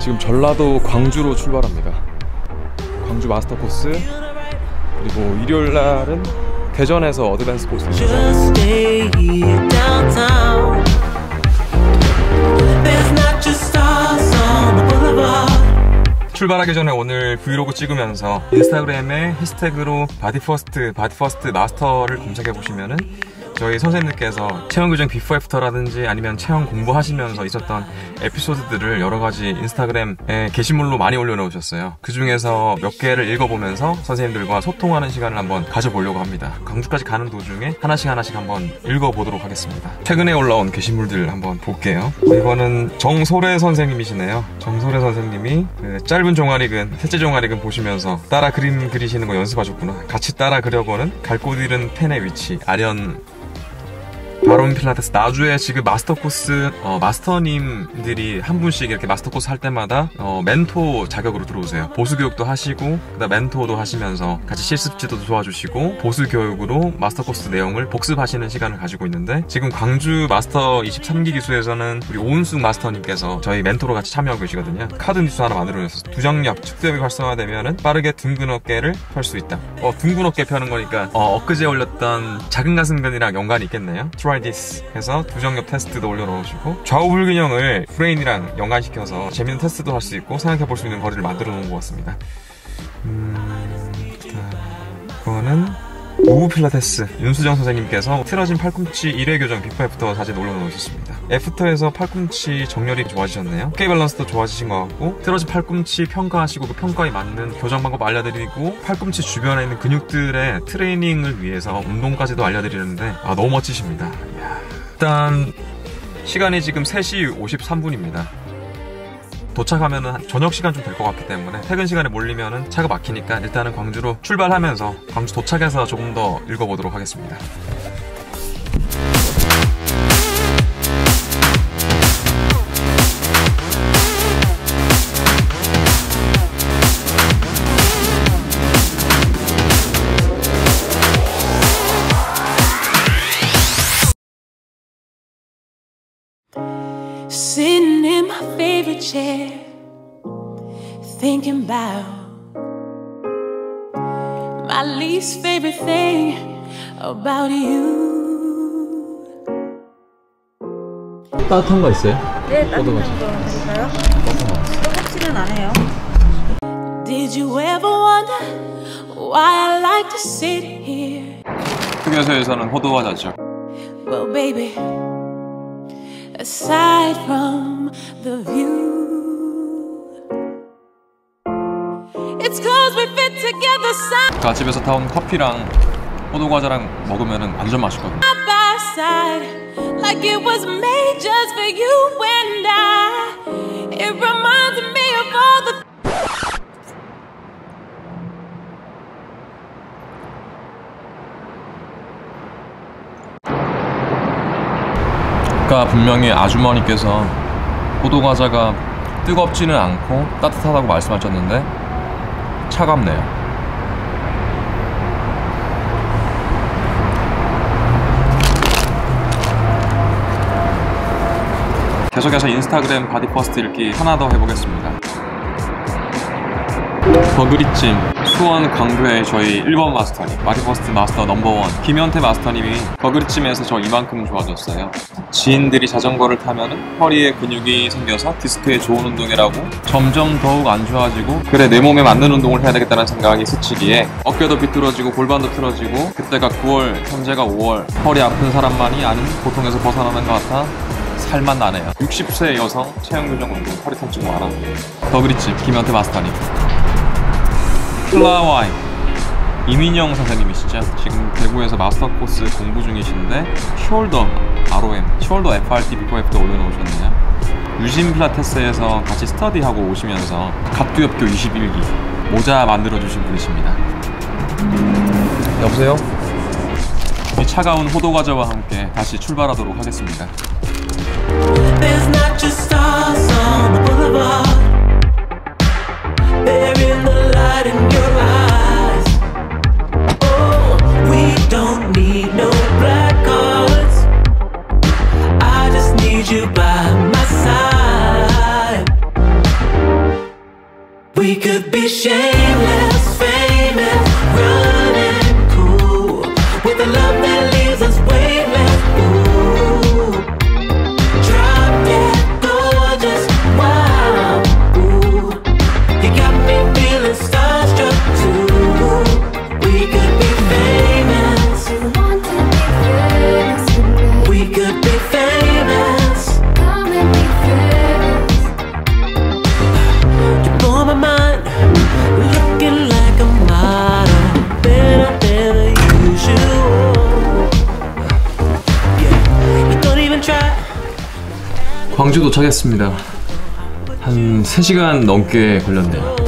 지금 전라도 광주로 출발합니다. 광주 마스터 코스 그리고 일요일 날은 대전에서 어드밴스 코스입니다. 출발하기 전에 오늘 브이로그 찍으면서 인스타그램에 해시태그로 바디퍼스트 바디퍼스트 마스터를 검색해 보시면은 저희 선생님께서 체형 교정 비포 애프터라든지 아니면 체형 공부하시면서 있었던 에피소드들을 여러 가지 인스타그램에 게시물로 많이 올려놓으셨어요. 그 중에서 몇 개를 읽어보면서 선생님들과 소통하는 시간을 한번 가져보려고 합니다. 광주까지 가는 도중에 하나씩 하나씩 한번 읽어보도록 하겠습니다. 최근에 올라온 게시물들 한번 볼게요. 이거는 정소래 선생님이시네요. 정소래 선생님이 그 짧은 종아리근, 셋째 종아리근 보시면서 따라 그림 그리시는 거 연습하셨구나. 같이 따라 그려보는 갈 곳 잃은 펜의 위치, 아련 바론 필라테스 나주에 지금 마스터 코스 어, 마스터님들이 한 분씩 이렇게 마스터 코스 할 때마다 어, 멘토 자격으로 들어오세요. 보수 교육도 하시고 그다음 멘토도 하시면서 같이 실습 지도도 도와주시고 보수 교육으로 마스터 코스 내용을 복습하시는 시간을 가지고 있는데 지금 광주 마스터 23기 기수에서는 우리 오은숙 마스터님께서 저희 멘토로 같이 참여하고 계시거든요. 카드 뉴스 하나 만들어냈어요. 두정력 축대력이 활성화되면은 빠르게 둥근 어깨를 펼 수 있다. 어 둥근 어깨 펴는 거니까 어, 엊그제 올렸던 작은 가슴근이랑 연관이 있겠네요. Try this 해서 두정력 테스트도 올려놓으시고 좌우 불균형을 브레인이랑 연관시켜서 재밌는 테스트도 할 수 있고 생각해 볼 수 있는 거리를 만들어 놓은 것 같습니다. 음, 그다음 이거는 우우 필라테스 윤수정 선생님께서 틀어진 팔꿈치 1회 교정 애프터 사진 올려놓으셨습니다. 애프터에서 팔꿈치 정렬이 좋아지셨네요. 어깨 밸런스도 좋아지신 것 같고 틀어진 팔꿈치 평가하시고 그 평가에 맞는 교정 방법 알려드리고 팔꿈치 주변에 있는 근육들의 트레이닝을 위해서 운동까지도 알려드리는데 아 너무 멋지십니다. 일단 시간이 지금 3시 53분입니다. 도착하면은 한 저녁 시간 좀 될 것 같기 때문에 퇴근 시간에 몰리면은 차가 막히니까 일단은 광주로 출발하면서 광주 도착해서 조금 더 읽어보도록 하겠습니다. chair, thinking about my least favorite thing about you. 따뜻한 거 있어요? 네, 따뜻한 거 드릴까요? 뜨겁지는 않아요. Did you ever wonder why I like to sit here? 휴게소에서는 호두과자죠. Well, baby, aside from the view, 그 집에서 타온 커피랑 호두과자랑 먹으면 완전 맛있거든요. 분명히 아주머니께서 호두과자가 뜨겁지는 않고 따뜻하다고 말씀하셨는데 차갑네요. 계속해서 인스타그램 바디퍼스트 읽기 하나 더 해보겠습니다. 버그리찜 수원 광교의 저희 1번 마스터님 바디퍼스트 마스터 넘버원 김현태 마스터님이 버그리찜에서 저 이만큼 좋아졌어요. 지인들이 자전거를 타면 허리에 근육이 생겨서 디스크에 좋은 운동이라고 점점 더욱 안 좋아지고 그래 내 몸에 맞는 운동을 해야 되겠다는 생각이 스치기에 어깨도 비뚤어지고 골반도 틀어지고 그때가 9월 현재가 5월 허리 아픈 사람만이 아는 고통에서 벗어나는 것 같아 살만 나네요. 60세 여성 체형 교정 운동 허리 통증 완화. 버그리찜 김현태 마스터님 플라와이 이민영 선생님이시죠? 지금 대구에서 마스터 코스 공부 중이신데 숄더 ROM, 숄더 FRT 비포 애프터 올려놓으셨네요. 유진 필라테스에서 같이 스터디하고 오시면서 갑두엽교 21기 모자 만들어주신 분이십니다. 여보세요? 이 차가운 호도 과자와 함께 다시 출발하도록 하겠습니다. you by my side. We could be shamed. 광주 도착했습니다. 한 3시간 넘게 걸렸네요.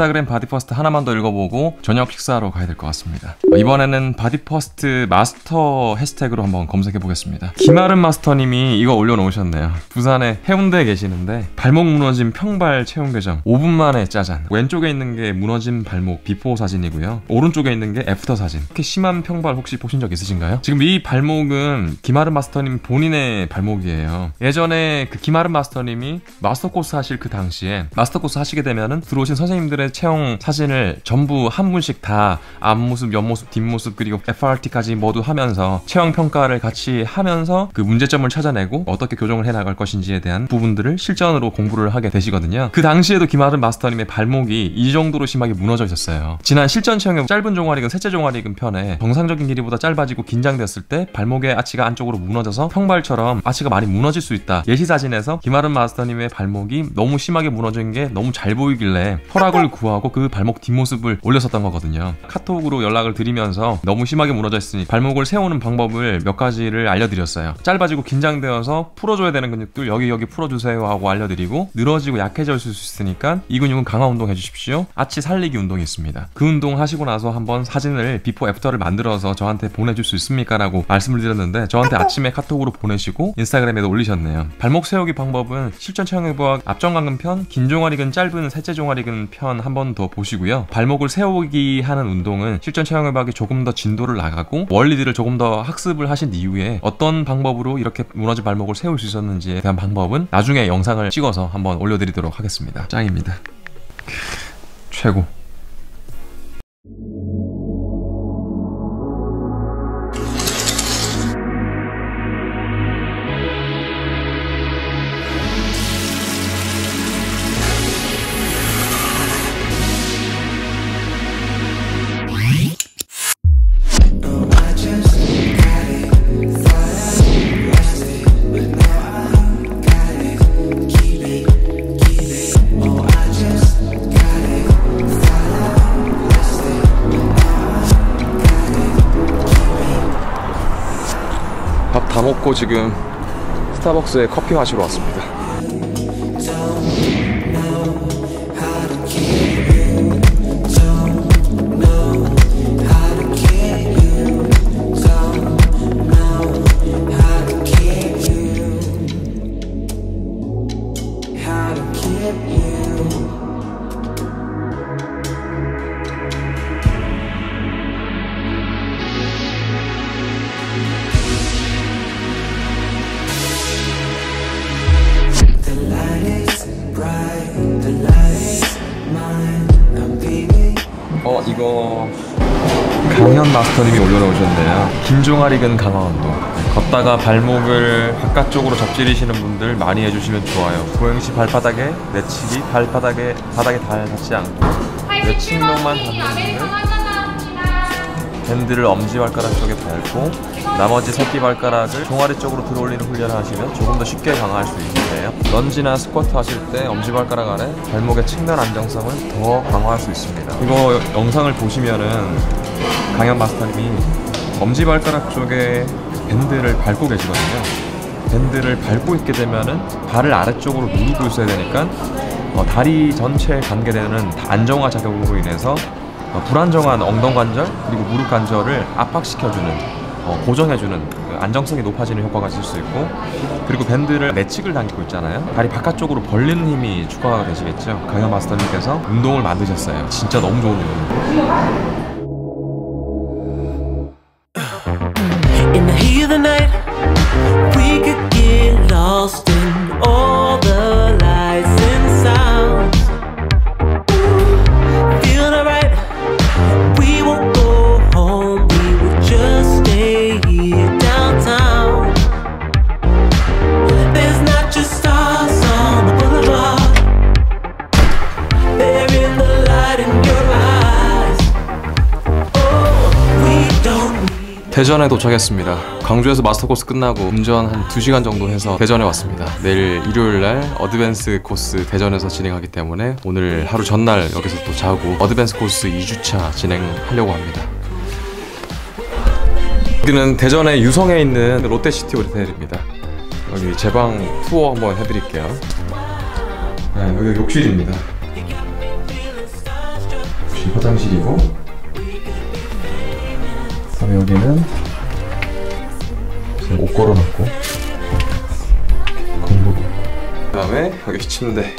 인스타그램 바디퍼스트 하나만 더 읽어보고 저녁 식사하러 가야 될 것 같습니다. 어, 이번에는 바디퍼스트 마스터 해시태그로 한번 검색해 보겠습니다. 김아름 마스터님이 이거 올려놓으셨네요. 부산에 해운대에 계시는데 발목 무너진 평발 체형 교정 5분 만에 짜잔. 왼쪽에 있는 게 무너진 발목 비포 사진이고요. 오른쪽에 있는 게 애프터 사진. 이렇게 심한 평발 혹시 보신 적 있으신가요? 지금 이 발목은 김아름 마스터님 본인의 발목이에요. 예전에 그 김아름 마스터님이 마스터 코스 하실 그 당시에 마스터 코스 하시게 되면은 들어오신 선생님들의 체형 사진을 전부 한 분씩 다 앞모습, 옆모습, 뒷모습 그리고 FRT까지 모두 하면서 체형 평가를 같이 하면서 그 문제점을 찾아내고 어떻게 교정을 해 나갈 것인지에 대한 부분들을 실전으로 공부를 하게 되시거든요. 그 당시에도 김아름 마스터님의 발목이 이 정도로 심하게 무너져 있었어요. 지난 실전 체형의 짧은 종아리근, 셋째 종아리근 편에 정상적인 길이보다 짧아지고 긴장됐을 때 발목의 아치가 안쪽으로 무너져서 평발처럼 아치가 많이 무너질 수 있다. 예시 사진에서 김아름 마스터님의 발목이 너무 심하게 무너진 게 너무 잘 보이길래 허락을 구하고 그 발목 뒷모습을 올렸었던 거거든요. 카톡으로 연락을 드리면서 너무 심하게 무너져 있으니 발목을 세우는 방법을 몇 가지를 알려드렸어요. 짧아지고 긴장되어서 풀어줘야 되는 근육들 여기 여기 풀어주세요 하고 알려드리고 늘어지고 약해질 수 있으니까 이 근육은 강화 운동 해주십시오. 아치 살리기 운동이 있습니다. 그 운동 하시고 나서 한번 사진을 비포 애프터를 만들어서 저한테 보내줄 수 있습니까? 라고 말씀을 드렸는데 저한테 아침에 카톡으로 보내시고 인스타그램에도 올리셨네요. 발목 세우기 방법은 실전 체형의부학 앞정강근 편, 긴 종아리근 짧은 셋째 종아리근 편한 번 더 보시고요. 발목을 세우기 하는 운동은 실전 체형의부학이 조금 더 진도를 나가고 원리들을 조금 더 학습을 하신 이후에 어떤 방법으로 이렇게 무너진 발목을 세울 수 있었는지에 대한 방법은 나중에 영상을 찍어서 한번 올려드리도록 하겠습니다. 짱입니다. 최고. 지금 스타벅스에 커피 마시러 왔습니다. 어 이거 강현 마스터님이 올려놓으셨는데요. 김종아 리근 강화 운동. 걷다가 발목을 바깥쪽으로 접지르시는 분들 많이 해주시면 좋아요. 보행시 발바닥에 내치기 발바닥에 바닥에 닿- 닿지 않고 내친로만 닿는 분들 밴드를 엄지발가락 쪽에 밟고 나머지 새끼발가락을 종아리 쪽으로 들어올리는 훈련을 하시면 조금 더 쉽게 강화할 수 있는데요. 런지나 스쿼트 하실 때 엄지발가락 아래 발목의 측면 안정성을 더 강화할 수 있습니다. 이거 영상을 보시면은 강현 마스터님이 엄지발가락 쪽에 밴드를 밟고 계시거든요. 밴드를 밟고 있게 되면은 발을 아래쪽으로 누르고 있어야 되니까 어, 다리 전체에 관계되는 안정화 작용으로 인해서 어, 불안정한 엉덩 관절 그리고 무릎 관절을 압박시켜주는 어, 고정해주는 그 안정성이 높아지는 효과가 있을 수 있고 그리고 밴드를 내측을 당기고 있잖아요. 다리 바깥쪽으로 벌리는 힘이 추가가 되시겠죠? 강현 마스터님께서 운동을 만드셨어요. 진짜 너무 좋은 운동입니다 대전에 도착했습니다. 광주에서 마스터 코스 끝나고 운전 한 2시간 정도 해서 대전에 왔습니다. 내일 일요일 날 어드밴스 코스 대전에서 진행하기 때문에 오늘 하루 전날 여기서 또 자고 어드밴스 코스 2주차 진행하려고 합니다. 여기는 대전의 유성에 있는 롯데시티 호텔입니다. 여기 제 방 투어 한번 해드릴게요. 네, 여기 욕실입니다. 욕실 화장실이고 그 다음에 여기는 옷 걸어놨고 공부도 그다음에 여기 침대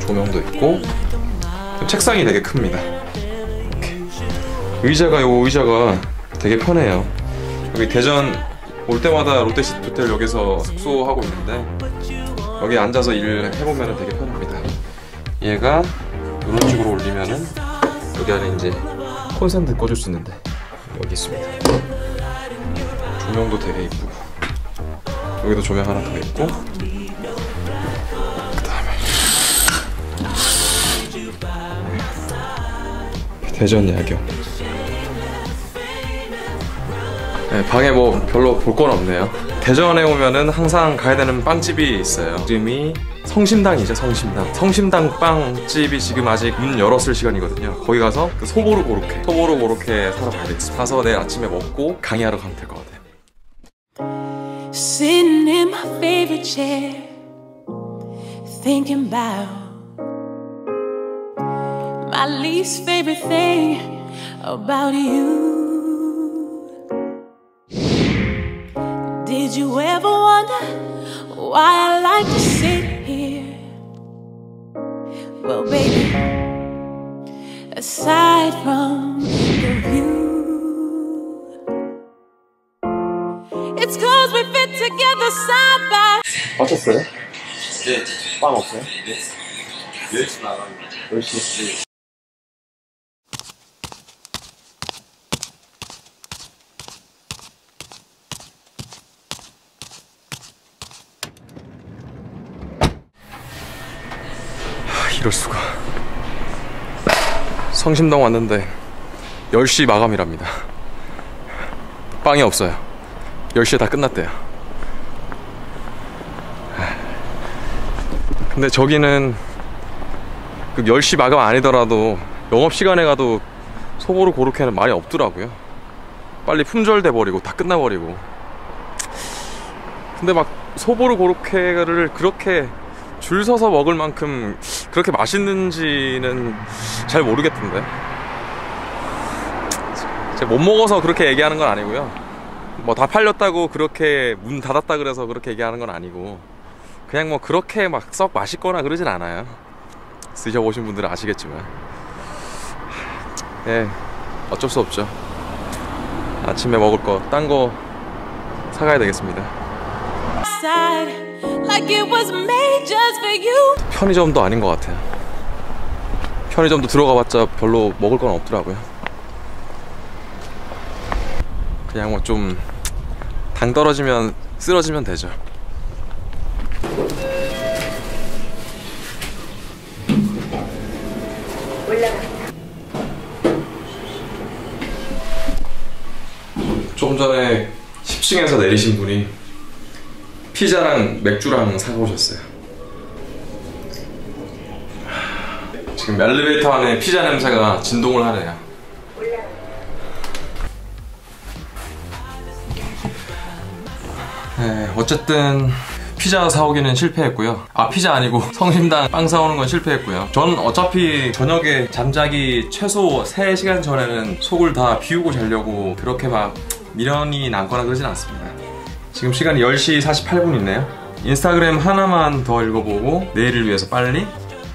조명도 있고 책상이 되게 큽니다. 이렇게 의자가 요 의자가 되게 편해요. 여기 대전 올 때마다 롯데시티 호텔 여기서 숙소하고 있는데 여기 앉아서 일을 해보면 되게 편합니다. 얘가 이런 식으로 올리면은 여기 안에 이제 콘센트 꽂을 수 있는데 여기 있습니다. 조명도 되게 이쁘고 여기도 조명 하나 더 있고 그 다음에 대전 야경. 네, 방에 뭐 별로 볼 건 없네요. 대전에 오면은 항상 가야 되는 빵집이 있어요. 이름이 성심당이죠, 성심당. 성심당 빵집이 지금 아직 문 열었을 시간이거든요. 거기 가서 그 소보루 고로케, 소보루 고로케 사러 가야 되겠습니다. 가서 내일 아침에 먹고 강의하러 가면 될 것 같아요. Sitting in my favorite chair, thinking about my least favorite thing about you. Did you ever wonder why aside from the view. It's cause we fit together side by 마쳤어요? 네. 빵 없어요? 네. 10시 나갑니다. 10시. 성심당 왔는데 10시 마감이랍니다. 빵이 없어요. 10시에 다 끝났대요. 근데 저기는 그 10시 마감 아니더라도 영업시간에 가도 소보로 고로케는 말이 없더라고요. 빨리 품절돼 버리고 다 끝나버리고. 근데 막 소보로 고로케를 그렇게 줄 서서 먹을 만큼 그렇게 맛있는지는 잘 모르겠던데. 제가 못 먹어서 그렇게 얘기하는 건 아니고요. 뭐 다 팔렸다고 그렇게 문 닫았다 그래서 그렇게 얘기하는 건 아니고 그냥 뭐 그렇게 막 썩 맛있거나 그러진 않아요. 드셔보신 분들은 아시겠지만. 예, 어쩔 수 없죠. 아침에 먹을 거, 딴 거 사가야 되겠습니다. 편의점도 아닌 것 같아요. 편의점도 들어가봤자 별로 먹을 건 없더라고요. 그냥 뭐 좀 당 떨어지면 쓰러지면 되죠. 좀 전에 10층에서 내리신 분이 피자랑 맥주랑 사오셨어요. 지금 엘리베이터 안에 피자 냄새가 진동을 하네요. 네, 어쨌든 피자 사오기는 실패했고요. 아 피자 아니고 성심당 빵 사오는 건 실패했고요. 전 어차피 저녁에 잠자기 최소 3시간 전에는 속을 다 비우고 자려고 그렇게 막 미련이 남거나 그러진 않습니다. 지금 시간이 10시 48분이네요. 인스타그램 하나만 더 읽어보고 내일을 위해서 빨리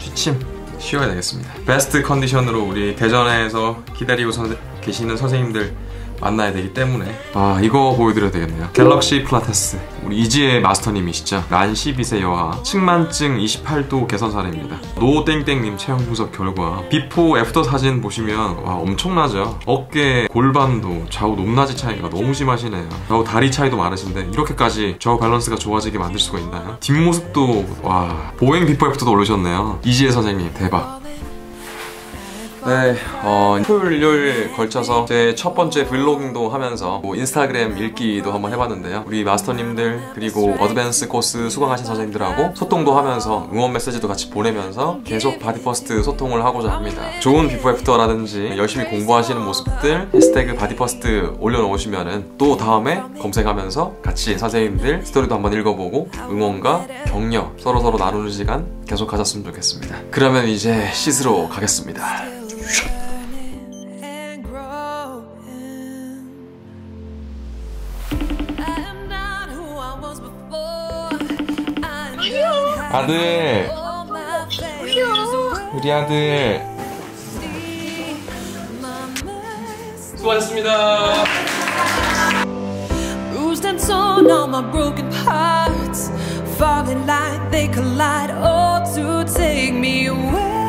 취침 쉬어야 되겠습니다. 베스트 컨디션으로 우리 대전에서 기다리고 서- 계시는 선생님들 만나야 되기 때문에 아 이거 보여드려야 되겠네요. 갤럭시 플라테스 우리 이지의 마스터님이시죠. 란 12세 여하 측만증 28도 개선 사례입니다. 노땡땡님 체형 분석 결과 비포 애프터 사진 보시면 와 엄청나죠. 어깨 골반도 좌우 높낮이 차이가 너무 심하시네요. 좌우 다리 차이도 많으신데 이렇게까지 좌우 밸런스가 좋아지게 만들 수가 있나요? 뒷모습도 와 보행 비포 애프터도 올리셨네요. 이지혜 선생님 대박. 네, 어, 토요일, 일요일 걸쳐서 제 첫 번째 블로깅도 하면서 뭐 인스타그램 읽기도 한번 해봤는데요. 우리 마스터님들 그리고 어드밴스 코스 수강하신 선생님들하고 소통도 하면서 응원 메시지도 같이 보내면서 계속 바디퍼스트 소통을 하고자 합니다. 좋은 비포 애프터라든지 열심히 공부하시는 모습들 해시태그 바디퍼스트 올려놓으시면은 또 다음에 검색하면서 같이 선생님들 스토리도 한번 읽어보고 응원과 격려 서로서로 나누는 시간 계속 가졌으면 좋겠습니다. 그러면 이제 씻으러 가겠습니다. and growing. I am not who I was before. I am 아들, all my failures. 우리 아들 My mess. 수고하셨습니다. Bruised and torn on my broken parts, falling like they collide, all to take me where